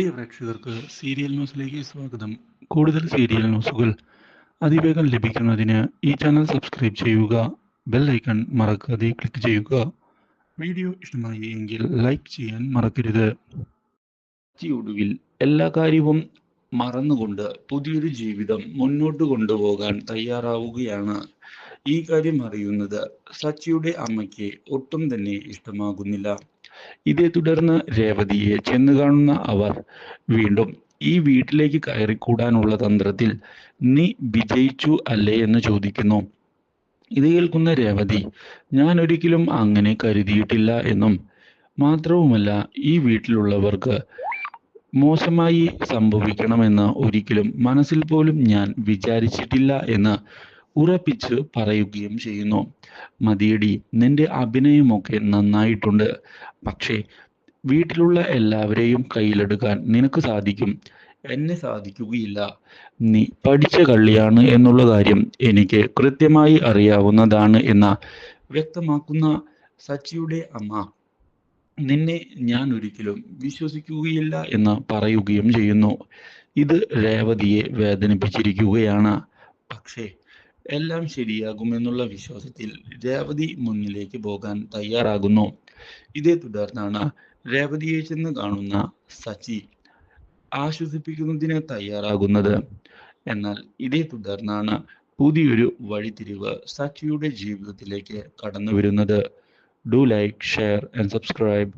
പ്രിയ പ്രേക്ഷകർക്ക് സീരിയൽ ന്യൂസിലേക്ക് സ്വാഗതം. കൂടുതൽ സീരിയൽ ന്യൂസുകൾ അതിവേഗം ലഭിക്കുന്നതിന് ഈ ചാനൽ സബ്സ്ക്രൈബ് ചെയ്യുക ബെൽ ഐക്കൺ മറക്കാതെ ക്ലിക്ക് ചെയ്യുക. വീഡിയോ ഇഷ്ടമായി എങ്കിൽ ലൈക്ക് ചെയ്യാൻ മറക്കരുത്. ഒടുവിൽ എല്ലാ കാര്യവും മറന്നുകൊണ്ട് പുതിയൊരു ജീവിതം മുന്നോട്ട് കൊണ്ടുപോകാൻ തയ്യാറാവുകയാണ് ഈ കാര്യം അറിയുന്നത് സച്ചിയുടെ അമ്മയ്ക്ക് ഒട്ടും തന്നെ ഇഷ്ടമാകുന്നില്ല. ഇതേ തുടർന്ന് രേവതിയെ ചെന്ന് കാണുന്ന അവർ വീണ്ടും ഈ വീട്ടിലേക്ക് കയറിക്കൂടാനുള്ള തന്ത്രത്തിൽ നീ വിജയിച്ചു അല്ലേ എന്ന് ചോദിക്കുന്നു. ഇത് കേൾക്കുന്ന രേവതി ഞാൻ ഒരിക്കലും അങ്ങനെ കരുതിയിട്ടില്ല എന്നും മാത്രവുമല്ല ഈ വീട്ടിലുള്ളവർക്ക് മോശമായി സംഭവിക്കണമെന്ന് ഒരിക്കലും മനസ്സിൽ പോലും ഞാൻ വിചാരിച്ചിട്ടില്ല എന്ന് ഉറപ്പിച്ച് പറയുകയും ചെയ്യുന്നു. മതിയടി നിന്റെ അഭിനയമൊക്കെ നന്നായിട്ടുണ്ട്. പക്ഷേ വീട്ടിലുള്ള എല്ലാവരെയും കയ്യിലെടുക്കാൻ നിനക്ക് സാധിക്കും. എന്നെ സാധിക്കുകയില്ല. നീ പഠിച്ച കള്ളിയാണ് എന്നുള്ള കാര്യം എനിക്ക് കൃത്യമായി അറിയാവുന്നതാണ് എന്ന വ്യക്തമാക്കുന്ന സച്ചിയുടെ അമ്മ നിന്നെ ഞാൻ ഒരിക്കലും വിശ്വസിക്കുകയില്ല എന്ന് പറയുകയും ചെയ്യുന്നു. ഇത് രേവതിയെ വേദനിപ്പിച്ചിരിക്കുകയാണ്. പക്ഷേ എല്ലാം ശരിയാകുമെന്നുള്ള വിശ്വാസത്തിൽ രേവതി മുന്നിലേക്ക് പോകാൻ തയ്യാറാകുന്നു. ഇതേ തുടർന്നാണ് രേവതിയെ ചെന്ന് കാണുന്ന സച്ചി ആശ്വസിപ്പിക്കുന്നതിന് തയ്യാറാകുന്നത്. എന്നാൽ ഇതേ തുടർന്നാണ് പുതിയൊരു വഴിത്തിരിവ് സച്ചിയുടെ ജീവിതത്തിലേക്ക് കടന്നു വരുന്നത് do like share and subscribe